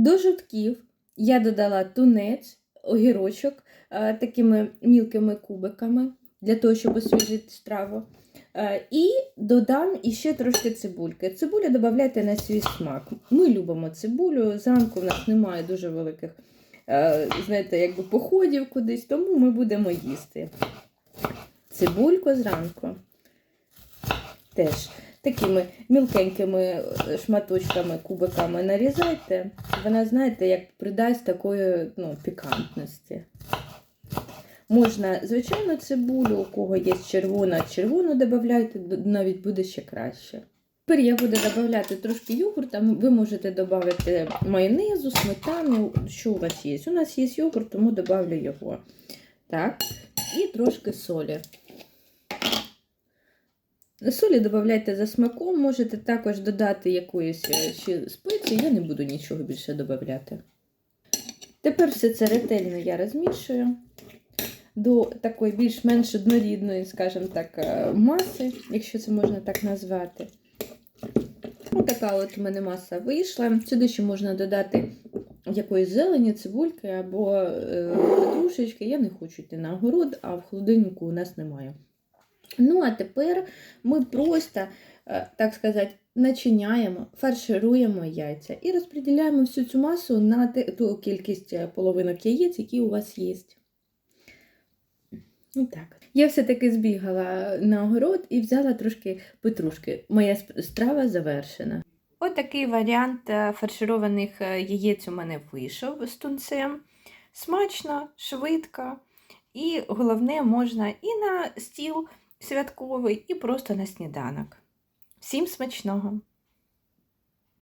До жовтків я додала тунець, огірочок е, такими мілкими кубиками для того, щоб освіжити страву. Е, І додам іще трошки цибульки. Цибулю додавайте на свій смак. Ми любимо цибулю. Зранку в нас немає дуже великих е, знаєте, якби походів кудись, тому ми будемо їсти. Цибульку зранку. Теж такими мілкенькими е, шматочками, кубиками нарізайте. Вона, знаєте, як придасть такої ну, пікантності. Можна, звичайно, цибулю, у кого є червона, червону додавайте, навіть буде ще краще. Тепер я буду додавати трошки йогурта, ви можете додати майонезу, сметану, що у вас є. У нас є йогурт, тому додавлю його. Так, і трошки солі. Солі додавайте за смаком, можете також додати якоїсь е, ще спеції, я не буду нічого більше додавати. Тепер все це ретельно я розмішую до такої більш-менш однорідної, скажімо так, е, маси, якщо це можна так назвати. Ось така от у мене маса вийшла. Сюди ще можна додати якоїсь зелені, цибульки або е, петрушечки. Я не хочу йти на огород, а в холодильнику у нас немає. Ну, а тепер ми просто, е, так сказати, начиняємо, фаршируємо яйця і розподіляємо всю цю масу на ту кількість е, половинок яєць, які у вас є. Так. Я все-таки збігала на огород і взяла трошки петрушки. Моя страва завершена. Ось такий варіант е, фаршированих яєць у мене вийшов з тунцем. Смачно, швидко. І головне, можна і на стіл святковий, і просто на сніданок. Всім смачного!